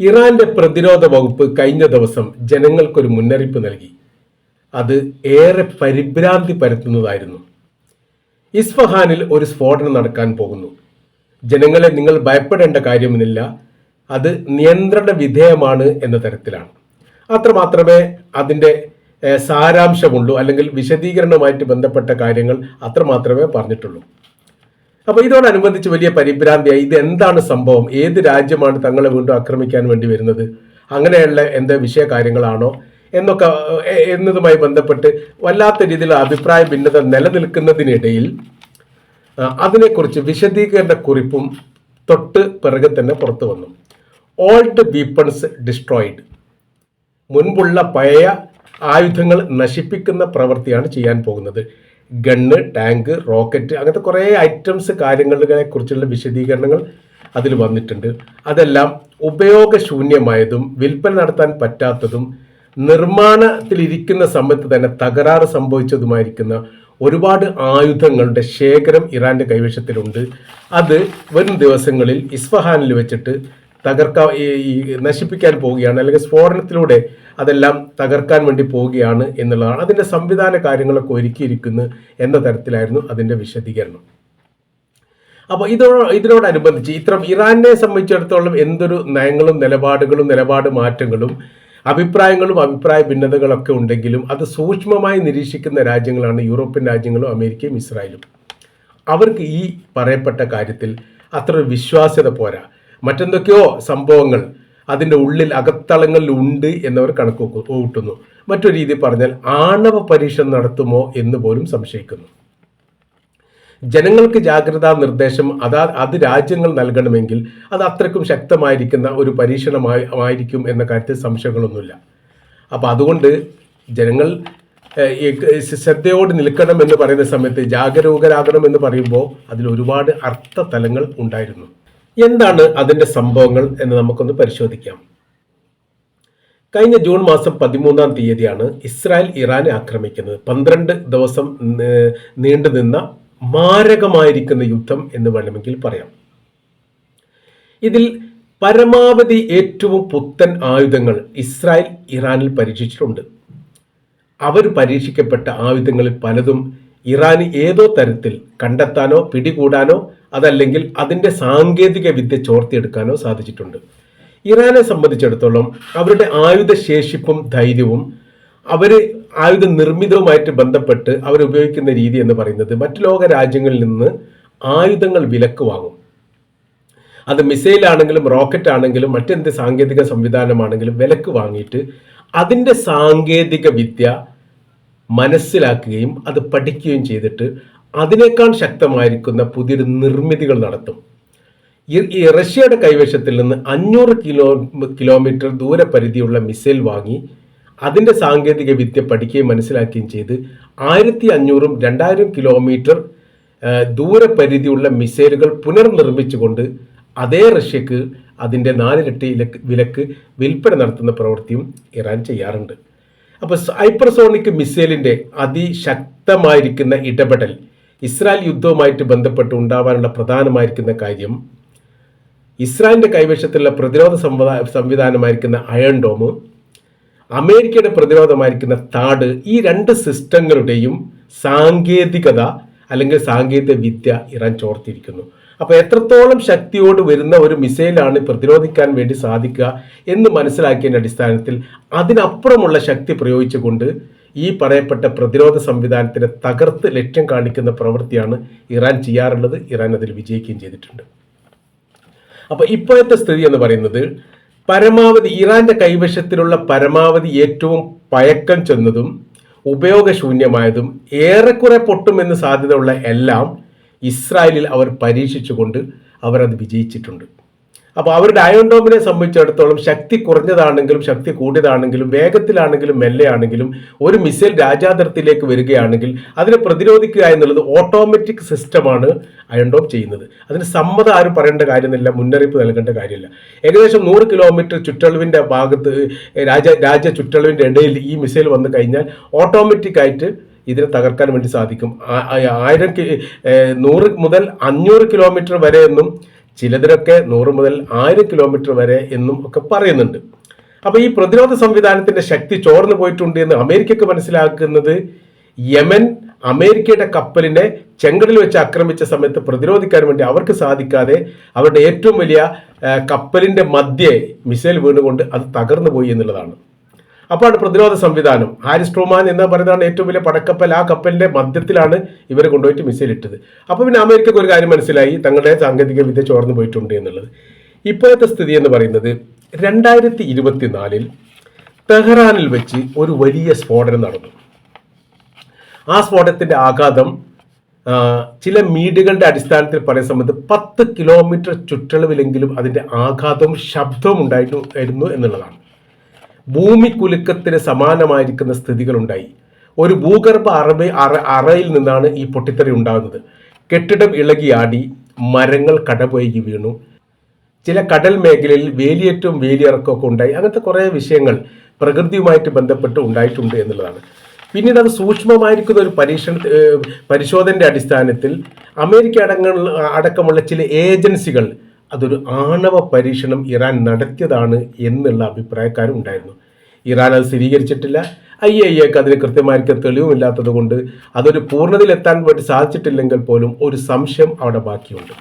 ഇറാന്റെ പ്രതിരോധ വകുപ്പ് കഴിഞ്ഞ ദിവസം ജനങ്ങൾക്കൊരു മുന്നറിയിപ്പ് നൽകി. അത് ഏറെ പരിഭ്രാന്തി പരത്തുന്നതായിരുന്നു. ഇസ്ഫഹാനിൽ ഒരു സ്ഫോടനം നടക്കാൻ പോകുന്നു. ജനങ്ങളെ നിങ്ങൾ ഭയപ്പെടേണ്ട കാര്യമൊന്നുമില്ല അത് നിയന്ത്രണ വിധേയമാണ് എന്ന തരത്തിലാണ്. അത്രമാത്രമേ അതിന്റെ സാരാംശമുള്ളൂ അല്ലെങ്കിൽ വിശദീകരണവുമായിട്ട് ബന്ധപ്പെട്ട കാര്യങ്ങൾ അത്രമാത്രമേ പറഞ്ഞിട്ടുള്ളൂ. അപ്പൊ ഇതോടനുബന്ധിച്ച് വലിയ പരിഭ്രാന്തിയായി ഇത് എന്താണ് സംഭവം? ഏത് രാജ്യമാണ് തങ്ങളെ വീണ്ടും ആക്രമിക്കാൻ വേണ്ടി വരുന്നത്? അങ്ങനെയുള്ള എന്താ വിഷയ കാര്യങ്ങളാണോ എന്നൊക്കെ എന്നതുമായി ബന്ധപ്പെട്ട് വല്ലാത്ത രീതിയിൽ അഭിപ്രായ ഭിന്നത നിലനിൽക്കുന്നതിനിടയിൽ അതിനെക്കുറിച്ച് വിശദീകരണ കുറിപ്പും തൊട്ട് പിറകെ തന്നെ പുറത്തു വന്നു. ഓൾഡ് വീപ്പൺസ് ഡിസ്ട്രോയിഡ് മുൻപുള്ള പഴയ ആയുധങ്ങൾ നശിപ്പിക്കുന്ന പ്രവൃത്തിയാണ് ചെയ്യാൻ പോകുന്നത്. ഗണ്ണ് ടാങ്ക് റോക്കറ്റ് അങ്ങനത്തെ കുറേ ഐറ്റംസ് കാര്യങ്ങളെ കുറിച്ചുള്ള വിശദീകരണങ്ങൾ അതിൽ വന്നിട്ടുണ്ട്. അതെല്ലാം ഉപയോഗശൂന്യമായതും വിൽപ്പന നടത്താൻ പറ്റാത്തതും നിർമ്മാണത്തിലിരിക്കുന്ന സമയത്ത് തന്നെ തകരാറ് സംഭവിച്ചതുമായിരിക്കുന്ന ഒരുപാട് ആയുധങ്ങളുടെ ശേഖരം ഇറാന്റെ കൈവശത്തിലുണ്ട്. അത് വരും ദിവസങ്ങളിൽ ഇസ്ഫഹാനിൽ വെച്ചിട്ട് തകർക്കാൻ ഈ നശിപ്പിക്കാൻ പോവുകയാണ് അല്ലെങ്കിൽ സ്ഫോടനത്തിലൂടെ അതെല്ലാം തകർക്കാൻ വേണ്ടി പോവുകയാണ് എന്നുള്ളതാണ്. അതിന്റെ സംവിധാന കാര്യങ്ങളൊക്കെ ഒരുക്കിയിരിക്കുന്നു എന്ന തരത്തിലായിരുന്നു അതിന്റെ വിശദീകരണം. അപ്പോൾ ഇതോ ഇതിനോടനുബന്ധിച്ച് ഇത്തരം ഇറാനെ സംബന്ധിച്ചിടത്തോളം എന്തൊരു നയങ്ങളും നിലപാടുകളും നിലപാട് മാറ്റങ്ങളും അഭിപ്രായങ്ങളും അഭിപ്രായ ഭിന്നതകളൊക്കെ ഉണ്ടെങ്കിലും അത് സൂക്ഷ്മമായി നിരീക്ഷിക്കുന്ന രാജ്യങ്ങളാണ് യൂറോപ്യൻ രാജ്യങ്ങളും അമേരിക്കയും ഇസ്രായേലും. അവർക്ക് ഈ പറയപ്പെട്ട കാര്യത്തിൽ അത്ര വിശ്വാസ്യത പോരാ. മറ്റെന്തൊക്കെയോ സംഭവങ്ങൾ അതിന്റെ ഉള്ളിൽ അകത്തളങ്ങളിൽ ഉണ്ട് എന്നവർ കണക്ക് കൂട്ടുന്നു. മറ്റൊരു രീതി പറഞ്ഞാൽ ആണവ പരീക്ഷ നടത്തുമോ എന്ന് പോലും സംശയിക്കുന്നു. ജനങ്ങൾക്ക് ജാഗ്രതാ നിർദ്ദേശം അതാ അത് രാജ്യങ്ങൾ നൽകണമെങ്കിൽ അത് അത്രക്കും ശക്തമായിരിക്കുന്ന ഒരു പരീക്ഷണമായി ആയിരിക്കും എന്ന കാര്യത്തിൽ സംശയങ്ങളൊന്നുമില്ല. അപ്പോൾ അതുകൊണ്ട് ജനങ്ങൾ ശ്രദ്ധയോട് നിൽക്കണം എന്ന് പറയുന്ന സമയത്ത് ജാഗരൂകരാകണം എന്ന് പറയുമ്പോൾ അതിൽ ഒരുപാട് അർത്ഥതലങ്ങൾ ഉണ്ടായിരുന്നു. എന്താണ് അതിന്റെ സംഭവങ്ങൾ എന്ന് നമുക്കൊന്ന് പരിശോധിക്കാം. കഴിഞ്ഞ ജൂൺ മാസം പതിമൂന്നാം തീയതിയാണ് ഇസ്രായേൽ ഇറാനെ ആക്രമിക്കുന്നത്. പന്ത്രണ്ട് ദിവസം നീണ്ടുനിന്ന മാരകമായിരിക്കുന്ന യുദ്ധം എന്ന് വേണമെങ്കിൽ പറയാം. ഇതിൽ പരമാവധി ഏറ്റവും പുത്തൻ ആയുധങ്ങൾ ഇസ്രായേൽ ഇറാനിൽ പരീക്ഷിച്ചിട്ടുണ്ട്. അവർ പരീക്ഷിക്കപ്പെട്ട ആയുധങ്ങളിൽ പലതും ഇറാന് ഏതോ തരത്തിൽ കണ്ടെത്താനോ പിടികൂടാനോ അതല്ലെങ്കിൽ അതിന്റെ സാങ്കേതിക വിദ്യ ചോർത്തിയെടുക്കാനോ സാധിച്ചിട്ടുണ്ട്. ഇറാനെ സംബന്ധിച്ചിടത്തോളം അവരുടെ ആയുധ ശേഷിപ്പും ധൈര്യവും അവർ ആയുധ നിർമ്മിതവുമായിട്ട് ബന്ധപ്പെട്ട് അവർ ഉപയോഗിക്കുന്ന രീതി എന്ന് പറയുന്നത് മറ്റു ലോക രാജ്യങ്ങളിൽ നിന്ന് ആയുധങ്ങൾ വിലക്ക് വാങ്ങും. അത് മിസൈൽ ആണെങ്കിലും റോക്കറ്റ് ആണെങ്കിലും മറ്റെന്ത് സാങ്കേതിക സംവിധാനമാണെങ്കിലും വിലക്ക് വാങ്ങിയിട്ട് അതിന്റെ സാങ്കേതിക വിദ്യ മനസ്സിലാക്കുകയും അത് പഠിക്കുകയും ചെയ്തിട്ട് അതിനേക്കാൾ ശക്തമായിരിക്കുന്ന പുതിയൊരു നിർമ്മിതികൾ നടത്തും. ഈ റഷ്യയുടെ കൈവശത്തിൽ നിന്ന് അഞ്ഞൂറ് കിലോ കിലോമീറ്റർ ദൂരപരിധിയുള്ള മിസൈൽ വാങ്ങി അതിന്റെ സാങ്കേതിക വിദ്യ പഠിക്കുകയും മനസ്സിലാക്കുകയും ചെയ്ത് ആയിരത്തി അഞ്ഞൂറും രണ്ടായിരം കിലോമീറ്റർ ദൂരപരിധിയുള്ള മിസൈലുകൾ പുനർനിർമ്മിച്ചുകൊണ്ട് അതേ റഷ്യക്ക് അതിന്റെ നാലിരട്ടി വിലക്ക് വിൽപ്പന നടത്തുന്ന പ്രവൃത്തിയും ഇറാൻ ചെയ്യാറുണ്ട്. അപ്പോൾ ഹൈപ്പർസോണിക് മിസൈലിന്റെ അതിശക്തമായിരിക്കുന്ന ഇടപെടൽ ഇസ്രായേൽ യുദ്ധവുമായിട്ട് ബന്ധപ്പെട്ട് ഉണ്ടാവാനുള്ള പ്രധാനമായിരിക്കുന്ന കാര്യം ഇസ്രായേലിന്റെ കൈവശത്തിലുള്ള പ്രതിരോധ സംവിധാ സംവിധാനമായിരിക്കുന്ന അയൺ ഡോം അമേരിക്കയുടെ പ്രതിരോധമായിരിക്കുന്ന താട് ഈ രണ്ട് സിസ്റ്റങ്ങളുടെയും സാങ്കേതികത അല്ലെങ്കിൽ സാങ്കേതിക വിദ്യ ഇറാൻ ചോർത്തിയിരിക്കുന്നു അപ്പോൾ എത്രത്തോളം ശക്തിയോട് വരുന്ന ഒരു മിസൈലാണ് പ്രതിരോധിക്കാൻ വേണ്ടി സാധിക്കുക എന്ന് മനസ്സിലാക്കിയതിന്റെ അടിസ്ഥാനത്തിൽ അതിനപ്പുറമുള്ള ശക്തി പ്രയോഗിച്ചുകൊണ്ട് ഈ പറയപ്പെട്ട പ്രതിരോധ സംവിധാനത്തിനെ തകർത്ത് ലക്ഷ്യം കാണിക്കുന്ന പ്രവൃത്തിയാണ് ഇറാൻ ചെയ്യാറുള്ളത്. ഇറാൻ അതിൽ വിജയിക്കുകയും ചെയ്തിട്ടുണ്ട്. അപ്പോൾ ഇപ്പോഴത്തെ സ്ഥിതി എന്ന് പറയുന്നത് പരമാവധി ഇറാന്റെ കൈവശത്തിലുള്ള പരമാവധി ഏറ്റവും പയക്കം ചെന്നതും ഉപയോഗശൂന്യമായതും ഏറെക്കുറെ പൊട്ടുമെന്ന് സാധ്യതയുള്ള എല്ലാം ഇസ്രായേലിൽ അവർ പരീക്ഷിച്ചുകൊണ്ട് അവർ അത് വിജയിച്ചിട്ടുണ്ട്. അപ്പോൾ അവരുടെ അയൺ സംബന്ധിച്ചിടത്തോളം ശക്തി കുറഞ്ഞതാണെങ്കിലും ശക്തി കൂടിയതാണെങ്കിലും വേഗത്തിലാണെങ്കിലും മെല്ലെയാണെങ്കിലും ഒരു മിസൈൽ രാജാതിർത്തിയിലേക്ക് വരികയാണെങ്കിൽ അതിനെ പ്രതിരോധിക്കുക എന്നുള്ളത് ഓട്ടോമാറ്റിക് സിസ്റ്റമാണ് അയൺ ചെയ്യുന്നത്. അതിന് സമ്മതം ആരും പറയേണ്ട കാര്യമില്ല മുന്നറിയിപ്പ് നൽകേണ്ട കാര്യമില്ല. ഏകദേശം നൂറ് കിലോമീറ്റർ ചുറ്റളവിന്റെ ഭാഗത്ത് രാജ രാജ്യ ചുറ്റളവിന്റെ ഇടയിൽ ഈ മിസൈൽ വന്നു കഴിഞ്ഞാൽ ഓട്ടോമാറ്റിക് ആയിട്ട് ഇതിനെ തകർക്കാൻ വേണ്ടി സാധിക്കും. ആയിരം നൂറ് മുതൽ അഞ്ഞൂറ് കിലോമീറ്റർ വരെ ഒന്നും ചിലതിലൊക്കെ നൂറ് മുതൽ ആയിരം കിലോമീറ്റർ വരെ എന്നും ഒക്കെ പറയുന്നുണ്ട്. അപ്പോൾ ഈ പ്രതിരോധ സംവിധാനത്തിന്റെ ശക്തി ചോർന്നു പോയിട്ടുണ്ട് എന്ന് അമേരിക്കക്ക് മനസ്സിലാക്കുന്നത് യമൻ അമേരിക്കയുടെ കപ്പലിനെ ചെങ്കടലിൽ വെച്ച് ആക്രമിച്ച സമയത്ത് പ്രതിരോധിക്കാൻ വേണ്ടി അവർക്ക് സാധിക്കാതെ അവരുടെ ഏറ്റവും വലിയ കപ്പലിന്റെ മധ്യേ മിസൈൽ വീണുകൊണ്ട് അത് തകർന്നു പോയി എന്നുള്ളതാണ്. അപ്പോഴാണ് പ്രതിരോധ സംവിധാനം. ഹാരിസ് ട്രൂമാൻ എന്ന് പറയുന്നതാണ് ഏറ്റവും വലിയ പടക്കപ്പൽ. ആ കപ്പലിന്റെ മധ്യത്തിലാണ് ഇവർ കൊണ്ടുപോയിട്ട് മിസൈൽ ഇട്ടത്. അപ്പോൾ പിന്നെ അമേരിക്കക്ക് ഒരു കാര്യം മനസ്സിലായി. തങ്ങളുടെ സാങ്കേതിക വിദ്യ ചോർന്നു പോയിട്ടുണ്ട് എന്നുള്ളത്. ഇപ്പോഴത്തെ സ്ഥിതി എന്ന് പറയുന്നത് രണ്ടായിരത്തി ഇരുപത്തിനാലിൽ തെഹ്റാനിൽ വെച്ച് ഒരു വലിയ സ്ഫോടനം നടന്നു. ആ സ്ഫോടനത്തിന്റെ ആഘാതം ചില മീഡുകളുടെ അടിസ്ഥാനത്തിൽ പറയുന്ന സമയത്ത് പത്ത് കിലോമീറ്റർ ചുറ്റളവിലെങ്കിലും അതിന്റെ ആഘാതവും ശബ്ദവും ഉണ്ടായിരുന്നു എന്നുള്ളതാണ്. ഭൂമി കുലുക്കത്തിന് സമാനമായിരിക്കുന്ന സ്ഥിതികളുണ്ടായി. ഒരു ഭൂഗർഭ അറബ അറ അറയിൽ നിന്നാണ് ഈ പൊട്ടിത്തെറി ഉണ്ടാകുന്നത്. കെട്ടിടം ഇളകിയാടി മരങ്ങൾ കടപൊഴുകി വീണു. ചില കടൽ മേഖലയിൽ വേലിയേറ്റവും വേലിയിറക്കമൊക്കെ ഉണ്ടായി. അങ്ങനത്തെ കുറേ വിഷയങ്ങൾ പ്രകൃതിയുമായിട്ട് ബന്ധപ്പെട്ട് ഉണ്ടായിട്ടുണ്ട് എന്നുള്ളതാണ്. പിന്നീട് അത് സൂക്ഷ്മമായിരിക്കുന്ന ഒരു പരീക്ഷണ പരിശോധനയുടെ അടിസ്ഥാനത്തിൽ അമേരിക്ക അടങ്ങ അടക്കമുള്ള ചില ഏജൻസികൾ അതൊരു ആണവ പരീക്ഷണം ഇറാൻ നടത്തിയതാണ് എന്നുള്ള അഭിപ്രായക്കാരും ഉണ്ടായിരുന്നു ഇറാൻ അത് സ്ഥിരീകരിച്ചിട്ടില്ല. ഐ എ എക്ക് അതിന് കൃത്യമായിരിക്കും തെളിവുമില്ലാത്തത് കൊണ്ട് അതൊരു പൂർണതയിലെത്താൻ വേണ്ടി സാധിച്ചിട്ടില്ലെങ്കിൽ പോലും ഒരു സംശയം അവിടെ ബാക്കിയുണ്ട്.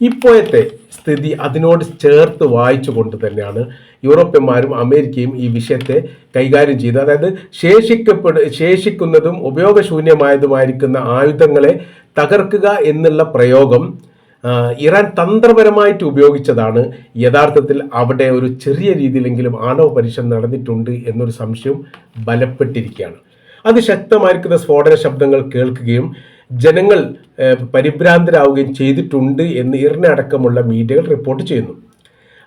ഇപ്പോഴത്തെ സ്ഥിതി അതിനോട് ചേർത്ത് വായിച്ചുകൊണ്ട് തന്നെയാണ് യൂറോപ്യന്മാരും അമേരിക്കയും ഈ വിഷയത്തെ കൈകാര്യം ചെയ്തത്. അതായത് ശേഷിക്കപ്പെട ശേഷിക്കുന്നതും ഉപയോഗശൂന്യമായതുമായിരിക്കുന്ന ആയുധങ്ങളെ തകർക്കുക എന്നുള്ള പ്രയോഗം ഇറാൻ തന്ത്രപരമായിട്ട് ഉപയോഗിച്ചതാണ്. യഥാർത്ഥത്തിൽ അവിടെ ഒരു ചെറിയ രീതിയിലെങ്കിലും ആണവ പരീക്ഷണം നടന്നിട്ടുണ്ട് എന്നൊരു സംശയം ബലപ്പെട്ടിരിക്കുകയാണ്. അതിശക്തമായിരിക്കുന്ന സ്ഫോടന ശബ്ദങ്ങൾ കേൾക്കുകയും ജനങ്ങൾ പരിഭ്രാന്തരാവുകയും ചെയ്തിട്ടുണ്ട് എന്ന് ഇറിനെ അടക്കമുള്ള മീഡിയകൾ റിപ്പോർട്ട് ചെയ്യുന്നു.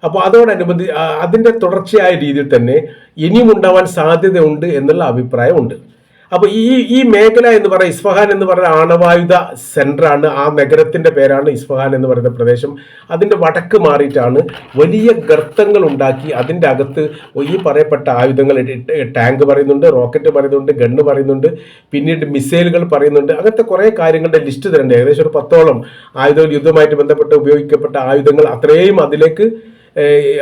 അപ്പോൾ അതോടനുബന്ധി അതിന്റെ തുടർച്ചയായ രീതിയിൽ തന്നെ ഇനിയും ഉണ്ടാവാൻ സാധ്യതയുണ്ട് എന്നുള്ള അഭിപ്രായമുണ്ട്. അപ്പോൾ ഈ ഈ മേഖല എന്ന് പറയുന്ന ഇസ്ഫഹാൻ എന്ന് പറയുന്ന ആണവായുധ സെന്ററാണ് ആ നഗരത്തിന്റെ പേരാണ് ഇസ്ഫഹാൻ എന്ന് പറയുന്ന പ്രദേശം. അതിന്റെ വടക്ക് മാറിയിട്ടാണ് വലിയ ഗർത്തങ്ങൾ ഉണ്ടാക്കി അതിന്റെ അകത്ത് ഈ പറയപ്പെട്ട ആയുധങ്ങൾ ടാങ്ക് പറയുന്നുണ്ട് റോക്കറ്റ് പറയുന്നുണ്ട് ഗണ്ണ് പറയുന്നുണ്ട് പിന്നീട് മിസൈലുകൾ പറയുന്നുണ്ട്. അങ്ങനത്തെ കുറേ കാര്യങ്ങളുടെ ലിസ്റ്റ് തരേണ്ടത് ഏകദേശം ഒരു പത്തോളം ആയുധങ്ങൾ യുദ്ധമായിട്ട് ബന്ധപ്പെട്ട് ഉപയോഗിക്കപ്പെട്ട ആയുധങ്ങൾ അത്രയും അതിലേക്ക്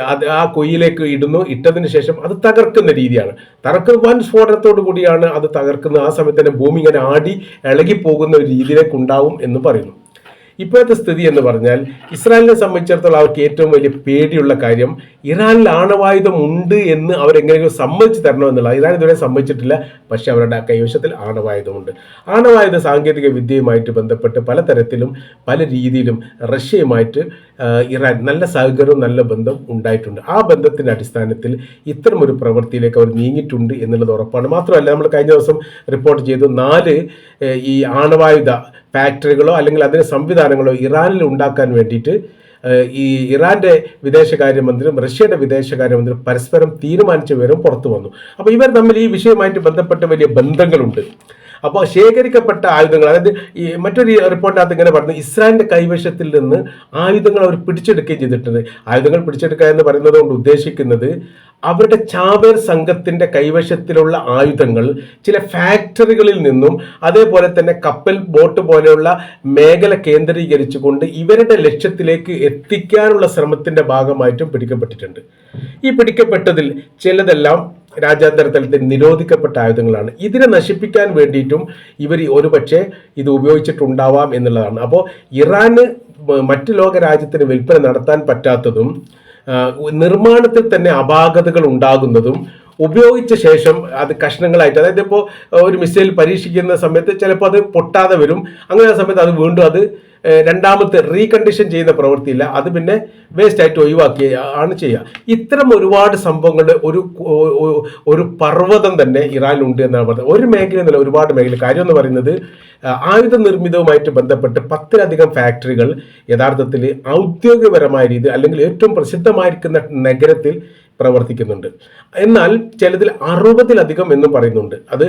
അത് ആ കൊയ്യിലേക്ക് ഇടുന്നു ഇട്ടതിന് ശേഷം അത് തകർക്കുന്ന രീതിയാണ്. തകർക്കുന്ന വൻ സ്ഫോടനത്തോടു കൂടിയാണ് അത് തകർക്കുന്നത് ആ സമയത്ത് തന്നെ ഭൂമി ഇങ്ങനെ ആടി ഇളകി പോകുന്ന ഒരു രീതിയിലേക്ക് ഉണ്ടാവും എന്ന് പറയുന്നു. ഇപ്പോഴത്തെ സ്ഥിതി എന്ന് പറഞ്ഞാൽ ഇസ്രായേലിനെ സംബന്ധിച്ചിടത്തോളം അവർക്ക് ഏറ്റവും വലിയ പേടിയുള്ള കാര്യം ഇറാനിൽ ആണവായുധം ഉണ്ട് എന്ന് അവരെങ്ങനെയെങ്കിലും സമ്മതിച്ച് തരണമെന്നുള്ള ഇറാൻ ഇതുവരെ സമ്മതിച്ചിട്ടില്ല പക്ഷേ അവരുടെ കൈവശത്തിൽ ആണവായുധമുണ്ട്. ആണവായുധ സാങ്കേതിക വിദ്യയുമായിട്ട് ബന്ധപ്പെട്ട് പലതരത്തിലും പല രീതിയിലും റഷ്യയുമായിട്ട് ഇറാൻ നല്ല സഹകരണവും നല്ല ബന്ധം ഉണ്ടായിട്ടുണ്ട്. ആ ബന്ധത്തിന്റെ അടിസ്ഥാനത്തിൽ ഇത്തരം ഒരു പ്രവൃത്തിയിലേക്ക് അവർ നീങ്ങിയിട്ടുണ്ട് എന്നുള്ളത് ഉറപ്പാണ്. മാത്രമല്ല നമ്മൾ കഴിഞ്ഞ ദിവസം റിപ്പോർട്ട് ചെയ്തു നാല് ഈ ആണവായുധ ഫാക്ടറികളോ അല്ലെങ്കിൽ അതിന് സംവിധാനങ്ങളോ ഇറാനിൽ ഉണ്ടാക്കാൻ വേണ്ടിയിട്ട് ഈ ഇറാന്റെ വിദേശകാര്യമന്ത്രിയും റഷ്യയുടെ വിദേശകാര്യമന്ത്രിയും പരസ്പരം തീരുമാനിച്ച വിവരം പുറത്തു വന്നു. അപ്പോൾ ഇവർ തമ്മിൽ ഈ വിഷയവുമായിട്ട് ബന്ധപ്പെട്ട വലിയ ബന്ധങ്ങളുണ്ട്. അപ്പോൾ ശേഖരിക്കപ്പെട്ട ആയുധങ്ങൾ അതായത് ഈ മറ്റൊരു റിപ്പോർട്ടിനകത്ത് ഇങ്ങനെ പറഞ്ഞു ഇസ്രായേലിന്റെ കൈവശത്തിൽ നിന്ന് ആയുധങ്ങൾ അവർ പിടിച്ചെടുക്കുകയും ചെയ്തിട്ടുണ്ട്. ആയുധങ്ങൾ പിടിച്ചെടുക്കുക എന്ന് പറയുന്നത് കൊണ്ട് ഉദ്ദേശിക്കുന്നത് അവരുടെ ചാവേർ സംഘത്തിന്റെ കൈവശത്തിലുള്ള ആയുധങ്ങൾ ചില ഫാക്ടറികളിൽ നിന്നും അതേപോലെ തന്നെ കപ്പൽ ബോട്ട് പോലെയുള്ള മേഖല കേന്ദ്രീകരിച്ചുകൊണ്ട് ഇവരുടെ ലക്ഷ്യത്തിലേക്ക് എത്തിക്കാനുള്ള ശ്രമത്തിന്റെ ഭാഗമായിട്ടും പിടിക്കപ്പെട്ടിട്ടുണ്ട്. ഈ പിടിക്കപ്പെട്ടതിൽ ചിലതെല്ലാം രാജ്യാന്തര തലത്തിൽ നിരോധിക്കപ്പെട്ട ആയുധങ്ങളാണ്. ഇതിനെ നശിപ്പിക്കാൻ വേണ്ടിയിട്ടും ഇവർ ഒരുപക്ഷെ ഇത് ഉപയോഗിച്ചിട്ടുണ്ടാവാം എന്നുള്ളതാണ്. അപ്പോൾ ഇറാന് മറ്റ് ലോക രാജ്യത്തിന് വിൽപ്പന നടത്താൻ പറ്റാത്തതും നിർമ്മാണത്തിൽ തന്നെ അപാകതകൾ ഉണ്ടാകുന്നതും ഉപയോഗിച്ച ശേഷം അത് കഷ്ണങ്ങളായിട്ട് അതായത് ഇപ്പോൾ ഒരു മിസൈൽ പരീക്ഷിക്കുന്ന സമയത്ത് ചിലപ്പോൾ അത് പൊട്ടാതെ വരും. അങ്ങനെ സമയത്ത് അത് വീണ്ടും അത് രണ്ടാമത്തെ റീകണ്ടീഷൻ ചെയ്യുന്ന പ്രവൃത്തിയില്ല. അത് പിന്നെ വേസ്റ്റ് ആയിട്ട് ഒഴിവാക്കി ആണ് ചെയ്യുക. ഇത്തരം ഒരുപാട് സംഭവങ്ങളുടെ ഒരു ഒരു പർവതം തന്നെ ഇറാനിലുണ്ട് എന്നാണ് പറയുന്നത് ഒരു മേഖല എന്നല്ല ഒരുപാട് മേഖല കാര്യം എന്ന് പറയുന്നത് ആയുധ നിർമ്മിതവുമായിട്ട് ബന്ധപ്പെട്ട് പത്തിലധികം ഫാക്ടറികൾ യഥാർത്ഥത്തിൽ ഔദ്യോഗികപരമായ രീതി അല്ലെങ്കിൽ ഏറ്റവും പ്രസിദ്ധമായിരിക്കുന്ന നഗരത്തിൽ പ്രവർത്തിക്കുന്നുണ്ട്. എന്നാൽ ചിലതിൽ അറുപതിലധികം എന്ന് പറയുന്നുണ്ട്. അത്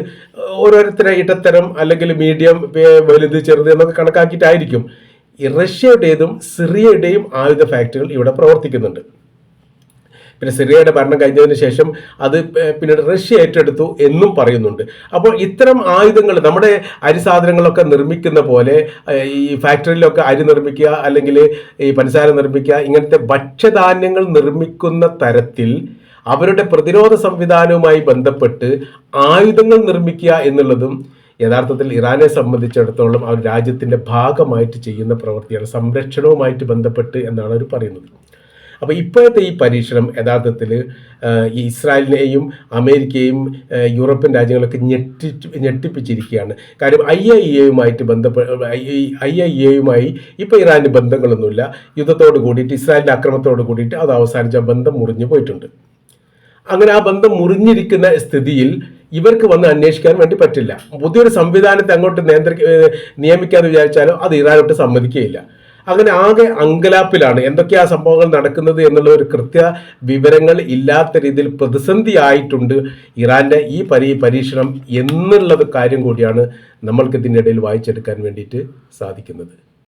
ഓരോരുത്തരെ ഇടത്തരം അല്ലെങ്കിൽ മീഡിയം വലുത് ചെറുത് എന്നൊക്കെ കണക്കാക്കിയിട്ടായിരിക്കും. റഷ്യയുടേതും സിറിയയുടെയും ആയുധ ഫാക്ടറികൾ ഇവിടെ പ്രവർത്തിക്കുന്നുണ്ട്. പിന്നെ സിറിയയുടെ ഭരണം കഴിഞ്ഞതിന് ശേഷം അത് പിന്നീട് റഷ്യ ഏറ്റെടുത്തു എന്നും പറയുന്നുണ്ട്. അപ്പോൾ ഇത്തരം ആയുധങ്ങൾ നമ്മുടെ അരി സാധനങ്ങളൊക്കെ നിർമ്മിക്കുന്ന പോലെ ഈ ഫാക്ടറിയിലൊക്കെ അരി നിർമ്മിക്കുക അല്ലെങ്കിൽ ഈ പഞ്ചസാര നിർമ്മിക്കുക ഇങ്ങനത്തെ ഭക്ഷ്യധാന്യങ്ങൾ നിർമ്മിക്കുന്ന തരത്തിൽ അവരുടെ പ്രതിരോധ സംവിധാനവുമായി ബന്ധപ്പെട്ട് ആയുധങ്ങൾ നിർമ്മിക്കുക എന്നുള്ളതും യഥാർത്ഥത്തിൽ ഇറാനെ സംബന്ധിച്ചിടത്തോളം അവർ രാജ്യത്തിന്റെ ഭാഗമായിട്ട് ചെയ്യുന്ന പ്രവൃത്തിയാണ് സംരക്ഷണവുമായിട്ട് ബന്ധപ്പെട്ട് എന്നാണ് അവർ പറയുന്നത്. അപ്പോൾ ഇപ്പോഴത്തെ ഈ പരീക്ഷണം യഥാർത്ഥത്തിൽ ഈ ഇസ്രായേലിനെയും അമേരിക്കയും യൂറോപ്യൻ രാജ്യങ്ങളൊക്കെ ഞെട്ടി ഞെട്ടിപ്പിച്ചിരിക്കുകയാണ്. കാര്യം ഐ ഐ എയുമായിട്ട് ബന്ധപ്പെട്ട് ഐ ഐ എയുമായി ഇപ്പോൾ ഇറാന്റെ ബന്ധങ്ങളൊന്നുമില്ല. യുദ്ധത്തോട് കൂടിയിട്ട് ഇസ്രായേലിന്റെ ആക്രമണത്തോട് കൂടിയിട്ട് അത് അവസാനിച്ച ബന്ധം മുറിഞ്ഞു പോയിട്ടുണ്ട്. അങ്ങനെ ആ ബന്ധം മുറിഞ്ഞിരിക്കുന്ന സ്ഥിതിയിൽ ഇവർക്ക് വന്ന് അന്വേഷിക്കാൻ വേണ്ടി പറ്റില്ല. പുതിയൊരു സംവിധാനത്തെ അങ്ങോട്ട് നിയന്ത്രി നിയമിക്കാമെന്ന് വിചാരിച്ചാലോ അത് ഇറാനോട്ട് സമ്മതിക്കുകയില്ല. അങ്ങനെ ആകെ അങ്കലാപ്പിലാണ്. എന്തൊക്കെയാ സംഭവങ്ങൾ നടക്കുന്നത് എന്നുള്ള ഒരു കൃത്യ വിവരങ്ങൾ ഇല്ലാത്ത രീതിയിൽ പ്രതിസന്ധി ആയിട്ടുണ്ട് ഇറാന്റെ ഈ പരീ പരീക്ഷണം എന്നുള്ളത് കാര്യം കൂടിയാണ് നമ്മൾക്ക് ഇതിനിടയിൽ വായിച്ചെടുക്കാൻ വേണ്ടിയിട്ട് സാധിക്കുന്നത്.